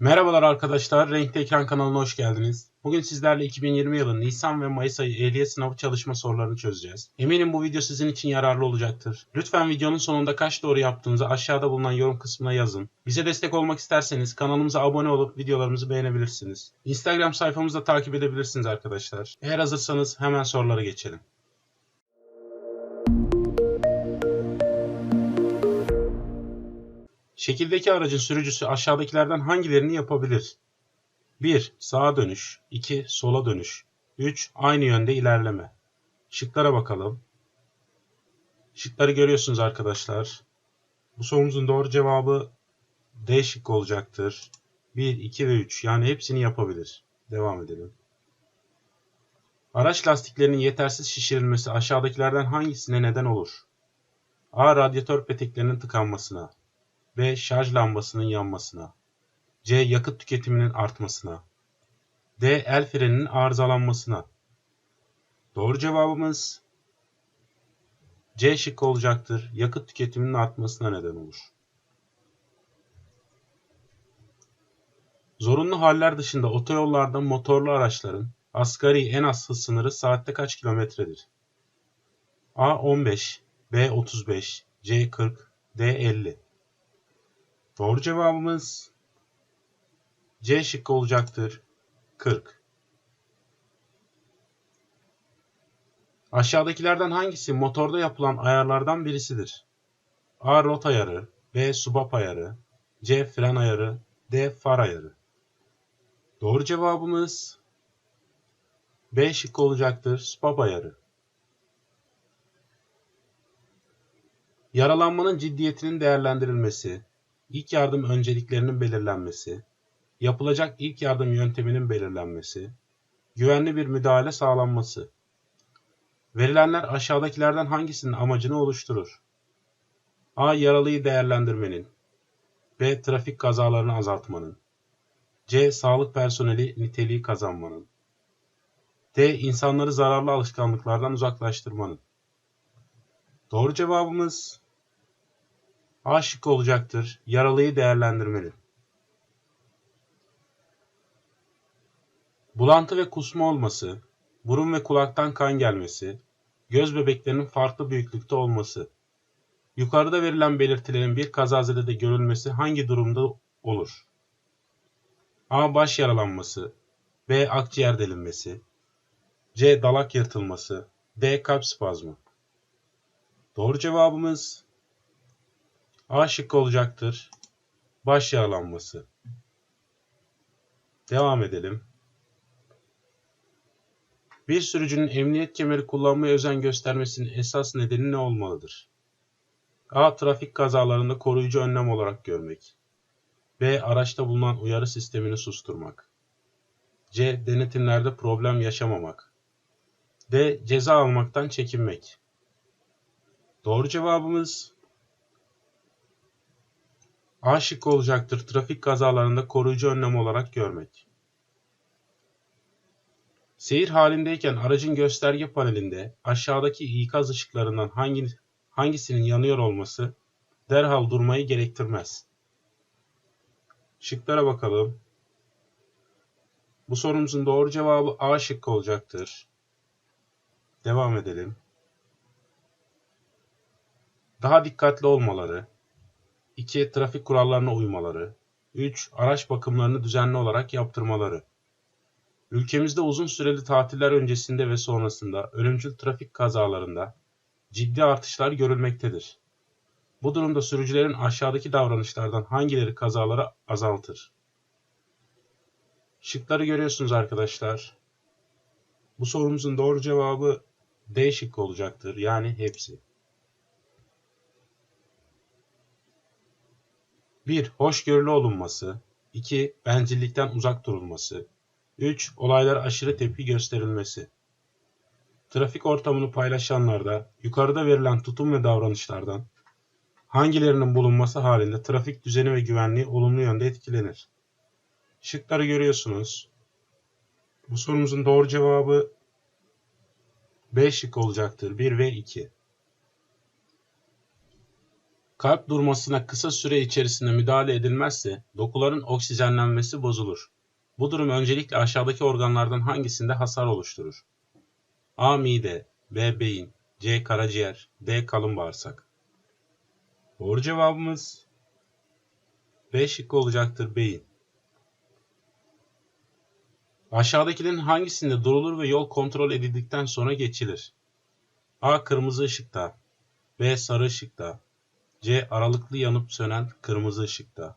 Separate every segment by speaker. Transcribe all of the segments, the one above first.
Speaker 1: Merhabalar arkadaşlar, Renkli Ekran kanalına hoş geldiniz. Bugün sizlerle 2020 yılı Nisan ve Mayıs ayı ehliyet sınavı çalışma sorularını çözeceğiz. Eminim bu video sizin için yararlı olacaktır. Lütfen videonun sonunda kaç doğru yaptığınızı aşağıda bulunan yorum kısmına yazın. Bize destek olmak isterseniz kanalımıza abone olup videolarımızı beğenebilirsiniz. Instagram sayfamızda takip edebilirsiniz arkadaşlar. Eğer hazırsanız hemen sorulara geçelim. Şekildeki aracın sürücüsü aşağıdakilerden hangilerini yapabilir? 1. Sağa dönüş 2. Sola dönüş 3. Aynı yönde ilerleme Şıklara bakalım. Şıkları görüyorsunuz arkadaşlar. Bu sorumuzun doğru cevabı D şıkkı olacaktır. 1, 2 ve 3 yani hepsini yapabilir. Devam edelim. Araç lastiklerinin yetersiz şişirilmesi aşağıdakilerden hangisine neden olur? A. Radyatör peteklerinin tıkanmasına B. Şarj lambasının yanmasına. C. Yakıt tüketiminin artmasına. D. El freninin arızalanmasına. Doğru cevabımız C şıkkı olacaktır. Yakıt tüketiminin artmasına neden olur. Zorunlu haller dışında otoyollarda motorlu araçların asgari en az hız sınırı saatte kaç kilometredir? A 15, B 35, C 40, D 50. Doğru cevabımız C şıkkı olacaktır. 40. Aşağıdakilerden hangisi motorda yapılan ayarlardan birisidir? A. Rot ayarı B. Subap ayarı C. Fren ayarı D. Far ayarı Doğru cevabımız B şıkkı olacaktır. Subap ayarı. Yaralanmanın ciddiyetinin değerlendirilmesi, ilk yardım önceliklerinin belirlenmesi, yapılacak ilk yardım yönteminin belirlenmesi, güvenli bir müdahale sağlanması. Verilenler aşağıdakilerden hangisinin amacını oluşturur? A. Yaralıyı değerlendirmenin. B. Trafik kazalarını azaltmanın. C. Sağlık personeli niteliği kazanmanın. D. İnsanları zararlı alışkanlıklardan uzaklaştırmanın. Doğru cevabımız A şıkkı olacaktır. Yaralıyı değerlendirmeli. Bulantı ve kusma olması, burun ve kulaktan kan gelmesi, göz bebeklerinin farklı büyüklükte olması. Yukarıda verilen belirtilerin bir kazazede görülmesi hangi durumda olur? A. Baş yaralanması B. Akciğer delinmesi C. Dalak yırtılması D. Kalp spazmı Doğru cevabımız A şıkkı olacaktır. Baş yağlanması. Devam edelim. Bir sürücünün emniyet kemeri kullanmaya özen göstermesinin esas nedeni ne olmalıdır? A. Trafik kazalarında koruyucu önlem olarak görmek. B. Araçta bulunan uyarı sistemini susturmak. C. Denetimlerde problem yaşamamak. D. Ceza almaktan çekinmek. Doğru cevabımız A şıkkı olacaktır. Trafik kazalarında koruyucu önlem olarak görmek. Seyir halindeyken aracın gösterge panelinde aşağıdaki ikaz ışıklarından hangi, hangisinin yanıyor olması derhal durmayı gerektirmez. Şıklara bakalım. Bu sorumuzun doğru cevabı A şıkkı olacaktır. Devam edelim. Daha dikkatli olmaları, 2. Trafik kurallarına uymaları. 3. Araç bakımlarını düzenli olarak yaptırmaları. Ülkemizde uzun süreli tatiller öncesinde ve sonrasında ölümcül trafik kazalarında ciddi artışlar görülmektedir. Bu durumda sürücülerin aşağıdaki davranışlardan hangileri kazaları azaltır? Şıkları görüyorsunuz arkadaşlar. Bu sorumuzun doğru cevabı D şıkkı olacaktır. Yani hepsi. 1. Hoşgörülü olunması 2. Bencillikten uzak durulması 3. Olaylara aşırı tepki gösterilmesi Trafik ortamını paylaşanlarda yukarıda verilen tutum ve davranışlardan hangilerinin bulunması halinde trafik düzeni ve güvenliği olumlu yönde etkilenir? Şıkları görüyorsunuz. Bu sorumuzun doğru cevabı B şık olacaktır. 1 ve 2. Kalp durmasına kısa süre içerisinde müdahale edilmezse dokuların oksijenlenmesi bozulur. Bu durum öncelikle aşağıdaki organlardan hangisinde hasar oluşturur? A. Mide B. Beyin C. Karaciğer D. Kalın bağırsak Doğru cevabımız B şıkkı olacaktır beyin. Aşağıdakilerin hangisinde durulur ve yol kontrol edildikten sonra geçilir? A. Kırmızı ışıkta B. Sarı ışıkta C. Aralıklı yanıp sönen kırmızı ışıkta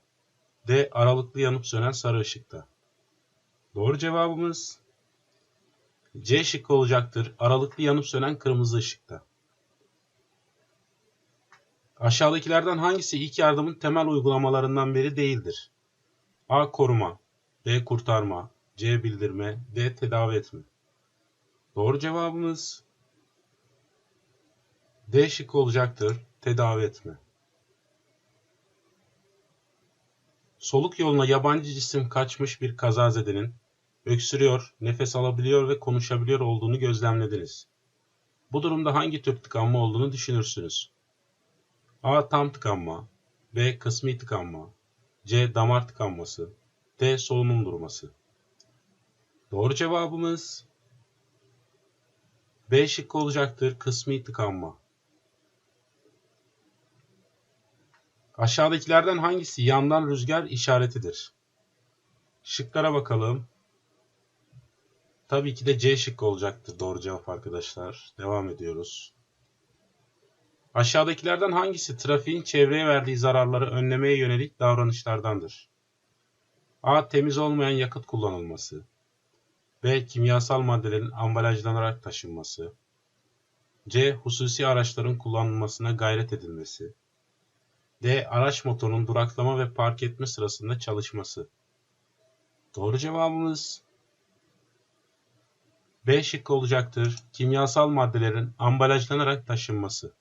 Speaker 1: D. Aralıklı yanıp sönen sarı ışıkta Doğru cevabımız C şıkkı olacaktır. Aralıklı yanıp sönen kırmızı ışıkta. Aşağıdakilerden hangisi ilk yardımın temel uygulamalarından biri değildir? A. Koruma B. Kurtarma C. Bildirme D. Tedavi etme Doğru cevabımız D şıkkı olacaktır. Tedavi etme. Soluk yoluna yabancı cisim kaçmış bir kazazedenin öksürüyor, nefes alabiliyor ve konuşabiliyor olduğunu gözlemlediniz. Bu durumda hangi tür tıkanma olduğunu düşünürsünüz? A. Tam tıkanma B. Kısmi tıkanma C. Damar tıkanması D. Solunum durması Doğru cevabımız B şıkkı olacaktır. Kısmi tıkanma. Aşağıdakilerden hangisi yandan rüzgar işaretidir? Şıklara bakalım. Tabii ki de C şıkkı olacaktır doğru cevap arkadaşlar. Devam ediyoruz. Aşağıdakilerden hangisi trafiğin çevreye verdiği zararları önlemeye yönelik davranışlardandır? A. Temiz olmayan yakıt kullanılması. B. Kimyasal maddelerin ambalajlanarak taşınması. C. Hususi araçların kullanılmasına gayret edilmesi. D. Araç motorunun duraklama ve park etme sırasında çalışması. Doğru cevabımız B şıkkı olacaktır. Kimyasal maddelerin ambalajlanarak taşınması.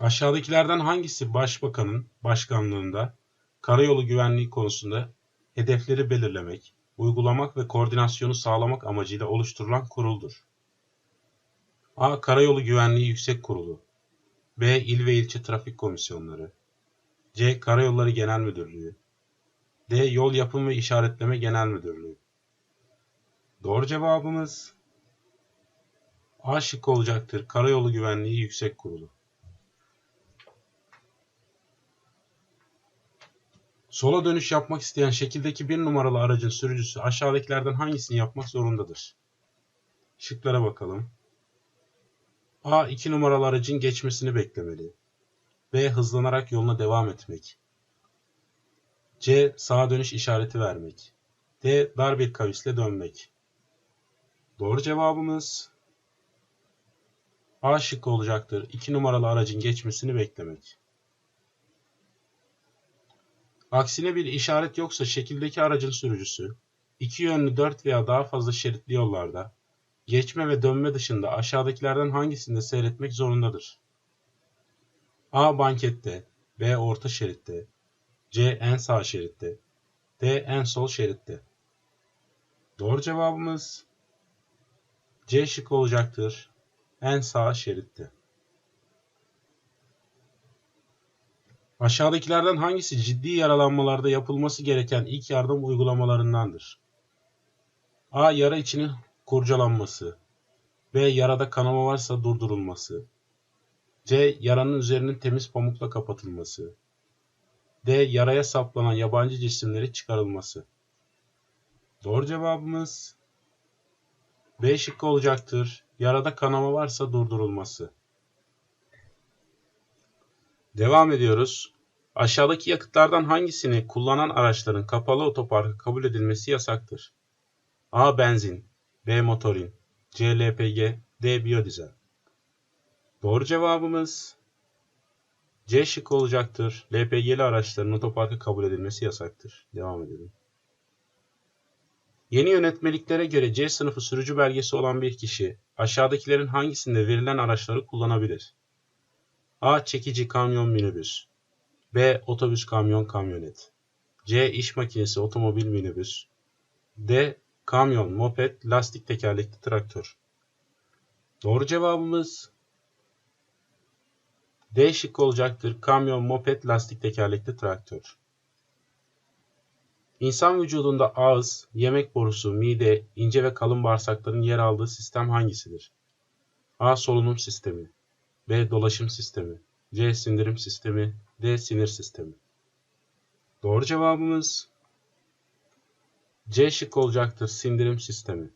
Speaker 1: Aşağıdakilerden hangisi başbakanın başkanlığında karayolu güvenliği konusunda hedefleri belirlemek, uygulamak ve koordinasyonu sağlamak amacıyla oluşturulan kuruldur? A. Karayolu Güvenliği Yüksek Kurulu B. İl ve ilçe trafik komisyonları C. Karayolları Genel Müdürlüğü D. Yol Yapım ve İşaretleme Genel Müdürlüğü. Doğru cevabımız A şıkkı olacaktır. Karayolu Güvenliği Yüksek Kurulu. Sola dönüş yapmak isteyen şekildeki bir numaralı aracın sürücüsü aşağıdakilerden hangisini yapmak zorundadır? Şıklara bakalım. A. 2 numaralı aracın geçmesini beklemeli. B. Hızlanarak yoluna devam etmek. C. Sağa dönüş işareti vermek. D. Dar bir kavisle dönmek. Doğru cevabımız A şıkkı olacaktır. 2 numaralı aracın geçmesini beklemek. Aksine bir işaret yoksa şekildeki aracın sürücüsü, iki yönlü 4 veya daha fazla şeritli yollarda, geçme ve dönme dışında aşağıdakilerden hangisinde seyretmek zorundadır? A. Bankette B. Orta şeritte C en sağ şeritte. D en sol şeritte. Doğru cevabımız C şık olacaktır. En sağ şeritte. Aşağıdakilerden hangisi ciddi yaralanmalarda yapılması gereken ilk yardım uygulamalarındandır? A. Yara içinin kurcalanması. B. Yarada kanama varsa durdurulması. C. Yaranın üzerinin temiz pamukla kapatılması. D. Yaraya saplanan yabancı cisimleri çıkarılması. Doğru cevabımız B şıkkı olacaktır. Yarada kanama varsa durdurulması. Devam ediyoruz. Aşağıdaki yakıtlardan hangisini kullanan araçların kapalı otoparka kabul edilmesi yasaktır? A. Benzin B. Motorin C. LPG D. Biyodizel Doğru cevabımız C şıkkı olacaktır. LPG'li araçların otoparka kabul edilmesi yasaktır. Devam edelim. Yeni yönetmeliklere göre C sınıfı sürücü belgesi olan bir kişi aşağıdakilerin hangisinde verilen araçları kullanabilir? A. Çekici kamyon minibüs B. Otobüs kamyon kamyonet C. İş makinesi otomobil minibüs D. Kamyon, moped, lastik tekerlekli traktör. Doğru cevabımız D şıkkı olacaktır. Kamyon, moped, lastik tekerlekli traktör. İnsan vücudunda ağız, yemek borusu, mide, ince ve kalın bağırsakların yer aldığı sistem hangisidir? A. Solunum sistemi B. Dolaşım sistemi C. Sindirim sistemi D. Sinir sistemi Doğru cevabımız C şık olacaktır. Sindirim sistemi.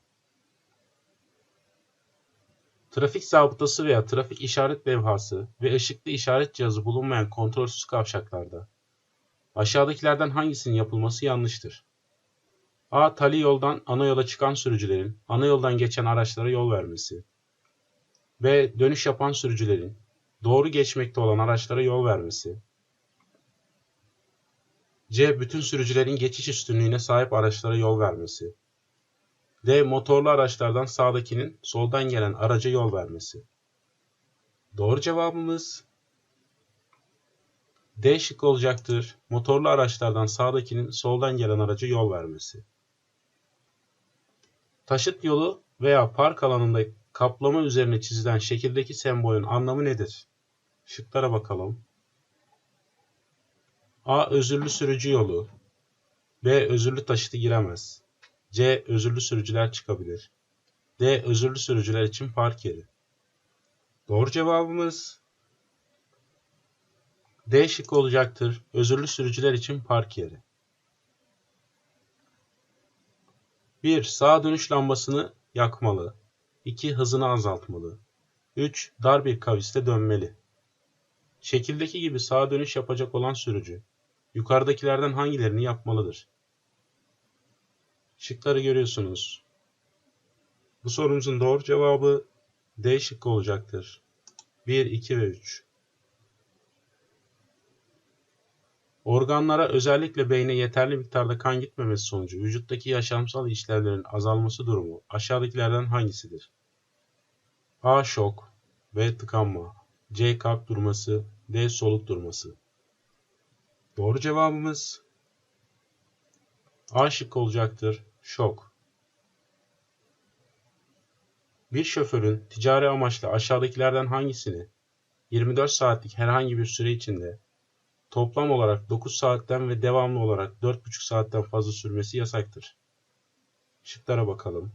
Speaker 1: Trafik zabıtası veya trafik işaret levhası ve ışıklı işaret cihazı bulunmayan kontrolsüz kavşaklarda aşağıdakilerden hangisinin yapılması yanlıştır? A. Tali yoldan ana yola çıkan sürücülerin ana yoldan geçen araçlara yol vermesi. B. Dönüş yapan sürücülerin doğru geçmekte olan araçlara yol vermesi. C. Bütün sürücülerin geçiş üstünlüğüne sahip araçlara yol vermesi. D. Motorlu araçlardan sağdakinin soldan gelen araca yol vermesi. Doğru cevabımız D şık olacaktır. Motorlu araçlardan sağdakinin soldan gelen araca yol vermesi. Taşıt yolu veya park alanında kaplama üzerine çizilen şekildeki sembolün anlamı nedir? Şıklara bakalım. A. Özürlü sürücü yolu. B. Özürlü taşıtı giremez. C. Özürlü sürücüler çıkabilir. D. Özürlü sürücüler için park yeri. Doğru cevabımız D şıkkı olacaktır. Özürlü sürücüler için park yeri. 1. Sağa dönüş lambasını yakmalı. 2. Hızını azaltmalı. 3. Dar bir kaviste dönmeli. Şekildeki gibi sağa dönüş yapacak olan sürücü, yukarıdakilerden hangilerini yapmalıdır? Şıkları görüyorsunuz. Bu sorumuzun doğru cevabı D şıkkı olacaktır. 1, 2 ve 3. Organlara özellikle beyne yeterli miktarda kan gitmemesi sonucu vücuttaki yaşamsal işlevlerin azalması durumu aşağıdakilerden hangisidir? A. Şok B. Tıkanma C. Kalp durması D. Soluk durması Doğru cevabımız A şık olacaktır. Şok. Bir şoförün ticari amaçlı aşağıdakilerden hangisini 24 saatlik herhangi bir süre içinde toplam olarak 9 saatten ve devamlı olarak 4,5 saatten fazla sürmesi yasaktır. Şıklara bakalım.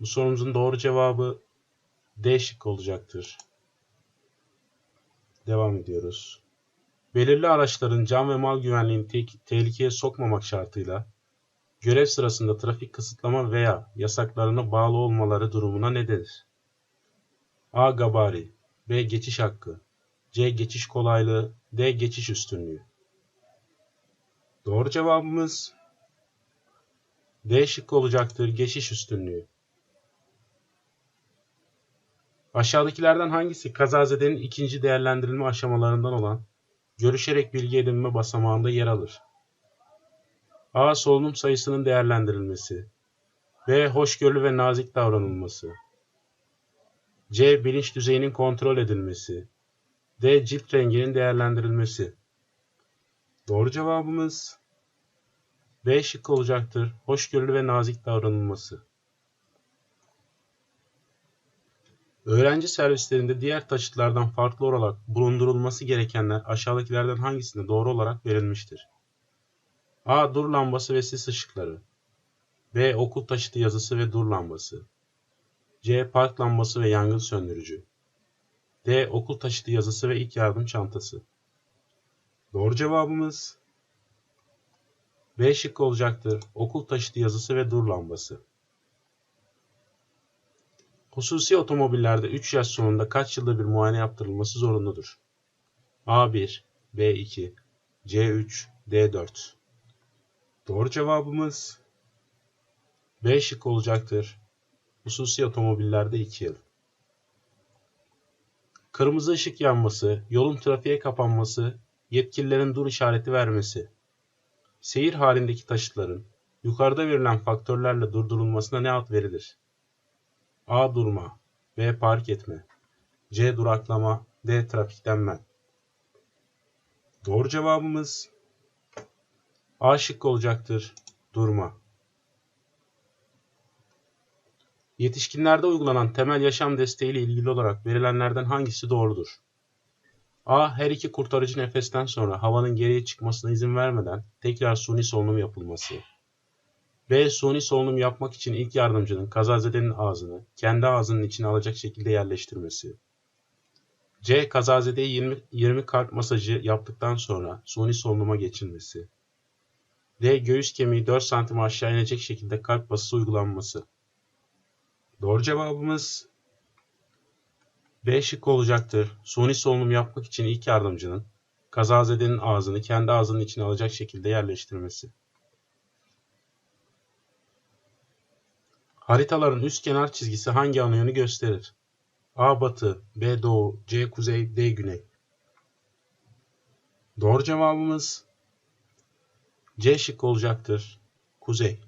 Speaker 1: Bu sorumuzun doğru cevabı D şık olacaktır. Devam ediyoruz. Belirli araçların can ve mal güvenliğini te tehlikeye sokmamak şartıyla görev sırasında trafik kısıtlama veya yasaklarına bağlı olmaları durumuna ne denir? A. Gabari B. Geçiş hakkı C. Geçiş kolaylığı D. Geçiş üstünlüğü Doğru cevabımız D şıkkı olacaktır. Geçiş üstünlüğü. Aşağıdakilerden hangisi kazazedenin ikinci değerlendirilme aşamalarından olan görüşerek bilgi edinme basamağında yer alır? A. Solunum sayısının değerlendirilmesi. B. Hoşgörülü ve nazik davranılması. C. Bilinç düzeyinin kontrol edilmesi. D. Cilt renginin değerlendirilmesi. Doğru cevabımız B şıkkı olacaktır. Hoşgörülü ve nazik davranılması. Öğrenci servislerinde diğer taşıtlardan farklı olarak bulundurulması gerekenler aşağıdakilerden hangisinde doğru olarak verilmiştir? A. Dur lambası ve sis ışıkları. B. Okul taşıtı yazısı ve dur lambası. C. Park lambası ve yangın söndürücü. D. Okul taşıtı yazısı ve ilk yardım çantası. Doğru cevabımız B şıkkı olacaktır. Okul taşıtı yazısı ve dur lambası. Hususi otomobillerde 3 yaş sonunda kaç yılda bir muayene yaptırılması zorunludur? A1, B2, C3, D4. Doğru cevabımız B şık olacaktır. Hususi otomobillerde 2 yıl. Kırmızı ışık yanması, yolun trafiğe kapanması, yetkililerin dur işareti vermesi. Seyir halindeki taşıtların yukarıda verilen faktörlerle durdurulmasına ne ad verilir? A. Durma B. Park etme C. Duraklama D. Trafikten men Doğru cevabımız A şıkkı olacaktır. Durma. Yetişkinlerde uygulanan temel yaşam desteği ile ilgili olarak verilenlerden hangisi doğrudur? A. Her iki kurtarıcı nefesten sonra havanın geriye çıkmasına izin vermeden tekrar suni solunum yapılması. B. Suni solunum yapmak için ilk yardımcının kazazedenin ağzını kendi ağzının içine alacak şekilde yerleştirmesi. C. Kazazedeye 20, 20 kalp masajı yaptıktan sonra suni solunuma geçilmesi. D. Göğüs kemiği 4 santim aşağı inecek şekilde kalp basısı uygulanması. Doğru cevabımız B şık olacaktır. Suni solunum yapmak için ilk yardımcının kazazedenin ağzını kendi ağzının içine alacak şekilde yerleştirmesi. Haritaların üst kenar çizgisi hangi ana yönü gösterir? A batı, B doğu, C kuzey, D güney. Doğru cevabımız C şık olacaktır. Kuzey.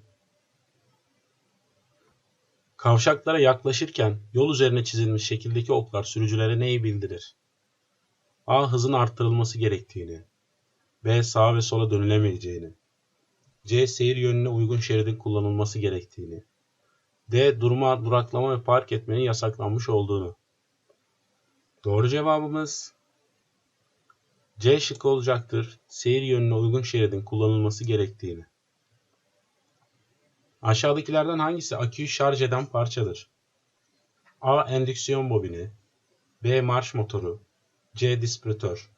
Speaker 1: Kavşaklara yaklaşırken yol üzerine çizilmiş şekildeki oklar sürücülere neyi bildirir? A. Hızın arttırılması gerektiğini. B. Sağa ve sola dönülemeyeceğini. C. Seyir yönüne uygun şeridin kullanılması gerektiğini. D. Durma, duraklama ve park etmenin yasaklanmış olduğunu. Doğru cevabımız C şıkkı olacaktır. Seyir yönüne uygun şeridin kullanılması gerektiğini. Aşağıdakilerden hangisi aküyü şarj eden parçadır? A. Endüksiyon bobini B. Marş motoru C. Dispiratör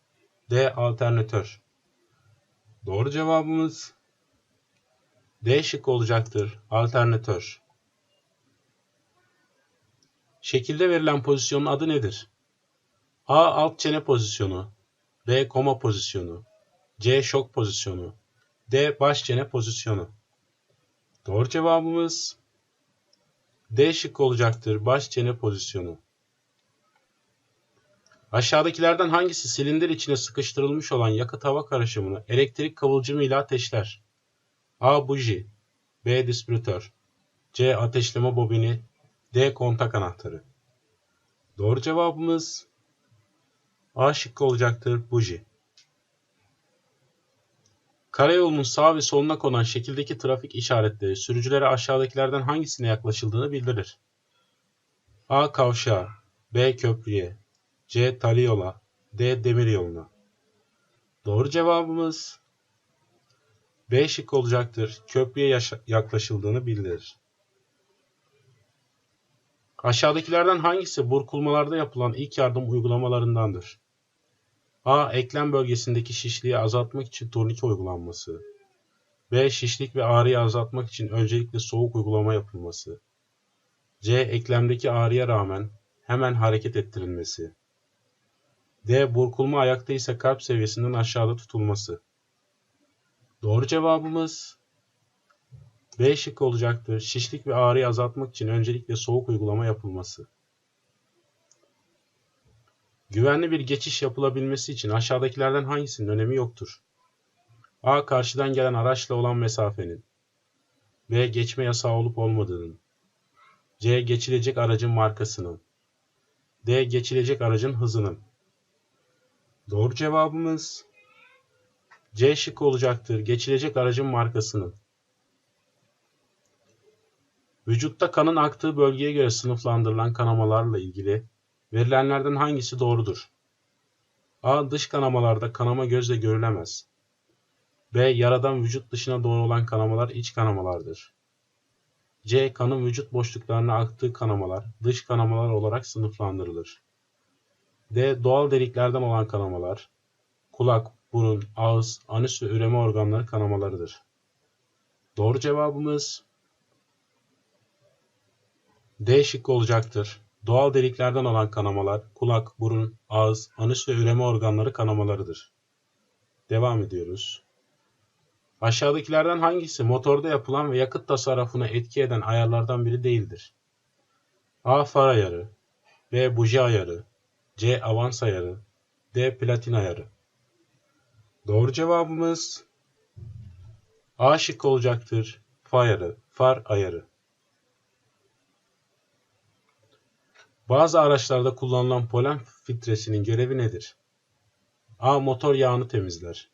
Speaker 1: D. Alternatör Doğru cevabımız D şık olacaktır. Alternatör. Şekilde verilen pozisyonun adı nedir? A. Alt çene pozisyonu B. Koma pozisyonu C. Şok pozisyonu D. Baş çene pozisyonu Doğru cevabımız D şık olacaktır. Baş çene pozisyonu. Aşağıdakilerden hangisi silindir içine sıkıştırılmış olan yakıt hava karışımını elektrik kıvılcımı ile ateşler? A. Buji B. Dispiratör C. Ateşleme bobini D. Kontak anahtarı Doğru cevabımız A şıkkı olacaktır. Buji. Karayolunun sağ ve soluna konan şekildeki trafik işaretleri sürücülere aşağıdakilerden hangisine yaklaşıldığını bildirir. A. Kavşağa B. Köprüye C. Tali yola D. Demir yoluna. Doğru cevabımız B şık olacaktır. Köprüye yaklaşıldığını bildirir. Aşağıdakilerden hangisi burkulmalarda yapılan ilk yardım uygulamalarındandır? A. Eklem bölgesindeki şişliği azaltmak için turnike uygulanması. B. Şişlik ve ağrıyı azaltmak için öncelikle soğuk uygulama yapılması. C. Eklemdeki ağrıya rağmen hemen hareket ettirilmesi. D. Burkulma ayakta ise kalp seviyesinden aşağıda tutulması. Doğru cevabımız B şık olacaktır. Şişlik ve ağrıyı azaltmak için öncelikle soğuk uygulama yapılması. Güvenli bir geçiş yapılabilmesi için aşağıdakilerden hangisinin önemi yoktur? A. Karşıdan gelen araçla olan mesafenin. B. Geçme yasağı olup olmadığının. C. Geçilecek aracın markasının. D. Geçilecek aracın hızının. Doğru cevabımız C şık olacaktır. Geçilecek aracın markasının. Vücutta kanın aktığı bölgeye göre sınıflandırılan kanamalarla ilgili Verilenlerden hangisi doğrudur? A. Dış kanamalarda kanama gözle görülemez. B. Yaradan vücut dışına doğru olan kanamalar iç kanamalardır. C. Kanın vücut boşluklarına aktığı kanamalar dış kanamalar olarak sınıflandırılır. D. Doğal deliklerden olan kanamalar kulak, burun, ağız, anüs ve üreme organları kanamalarıdır. Doğru cevabımız D şıkkı olacaktır. Doğal deliklerden olan kanamalar kulak, burun, ağız, anüs ve üreme organları kanamalarıdır. Devam ediyoruz. Aşağıdakilerden hangisi motorda yapılan ve yakıt tasarrufuna etki eden ayarlardan biri değildir? A. Far ayarı B. Buji ayarı C. Avans ayarı D. Platin ayarı Doğru cevabımız A şık olacaktır. Far ayarı, far ayarı. Bazı araçlarda kullanılan polen filtresinin görevi nedir? A. Motor yağını temizler.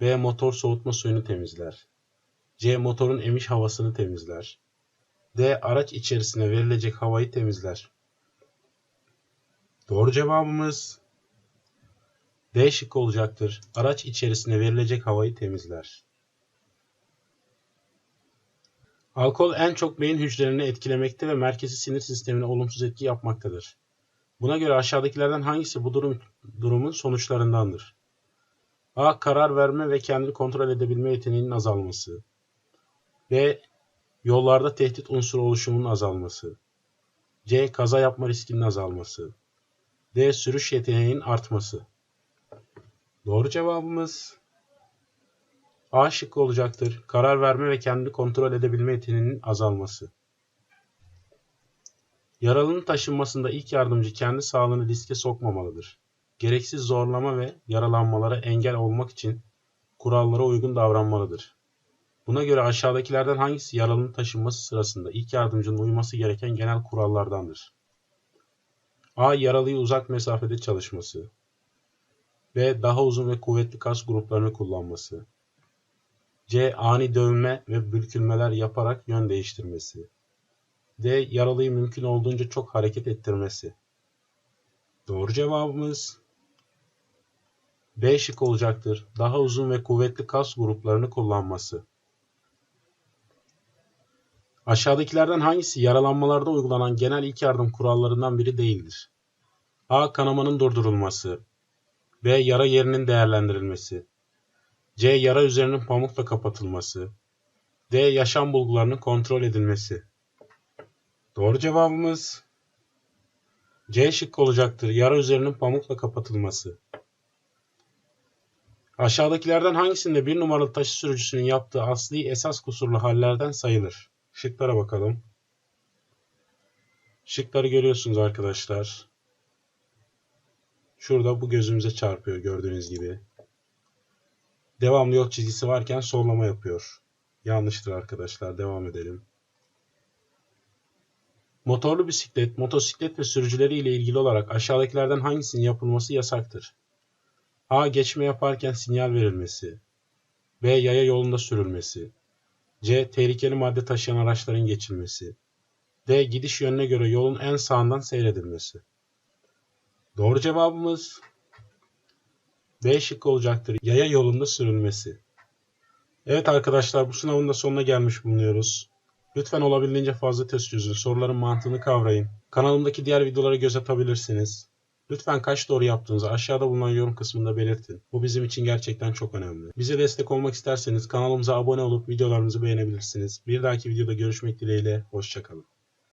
Speaker 1: B. Motor soğutma suyunu temizler. C. Motorun emiş havasını temizler. D. Araç içerisine verilecek havayı temizler. Doğru cevabımız D şıkkı olacaktır. Araç içerisine verilecek havayı temizler. Alkol en çok beyin hücrelerini etkilemekte ve merkezi sinir sistemine olumsuz etki yapmaktadır. Buna göre aşağıdakilerden hangisi bu durum, durumun sonuçlarındandır? A. Karar verme ve kendini kontrol edebilme yeteneğinin azalması. B. Yollarda tehdit unsuru oluşumunun azalması. C. Kaza yapma riskinin azalması. D. Sürüş yeteneğinin artması. Doğru cevabımız A şıkkı olacaktır. Karar verme ve kendini kontrol edebilme yeteneğinin azalması. Yaralının taşınmasında ilk yardımcı kendi sağlığını riske sokmamalıdır. Gereksiz zorlama ve yaralanmalara engel olmak için kurallara uygun davranmalıdır. Buna göre aşağıdakilerden hangisi yaralının taşınması sırasında ilk yardımcının uyması gereken genel kurallardandır? A. Yaralıyı uzak mesafede çalışması. B. Daha uzun ve kuvvetli kas gruplarını kullanması. C. Ani dövme ve bükülmeler yaparak yön değiştirmesi. D. Yaralıyı mümkün olduğunca çok hareket ettirmesi. Doğru cevabımız B şık olacaktır. Daha uzun ve kuvvetli kas gruplarını kullanması. Aşağıdakilerden hangisi yaralanmalarda uygulanan genel ilk yardım kurallarından biri değildir? A. Kanamanın durdurulması. B. Yara yerinin değerlendirilmesi. C. Yara üzerinin pamukla kapatılması. D. Yaşam bulgularının kontrol edilmesi. Doğru cevabımız C şıkkı olacaktır. Yara üzerinin pamukla kapatılması. Aşağıdakilerden hangisinde bir numaralı taşı sürücüsünün yaptığı asli esas kusurlu hallerden sayılır? Şıklara bakalım. Şıkları görüyorsunuz arkadaşlar. Şurada bu gözümüze çarpıyor gördüğünüz gibi. Devamlı yol çizgisi varken sollama yapıyor. Yanlıştır arkadaşlar. Devam edelim. Motorlu bisiklet, motosiklet ve sürücüleri ile ilgili olarak aşağıdakilerden hangisinin yapılması yasaktır? A. Geçme yaparken sinyal verilmesi. B. Yaya yolunda sürülmesi. C. Tehlikeli madde taşıyan araçların geçilmesi. D. Gidiş yönüne göre yolun en sağından seyredilmesi. Doğru cevabımız B şıkkı olacaktır. Yaya yolunda sürülmesi. Evet arkadaşlar bu sınavın da sonuna gelmiş bulunuyoruz. Lütfen olabildiğince fazla test çözün. Soruların mantığını kavrayın. Kanalımdaki diğer videolara göz atabilirsiniz. Lütfen kaç doğru yaptığınızı aşağıda bulunan yorum kısmında belirtin. Bu bizim için gerçekten çok önemli. Bize destek olmak isterseniz kanalımıza abone olup videolarımızı beğenebilirsiniz. Bir dahaki videoda görüşmek dileğiyle. Hoşçakalın.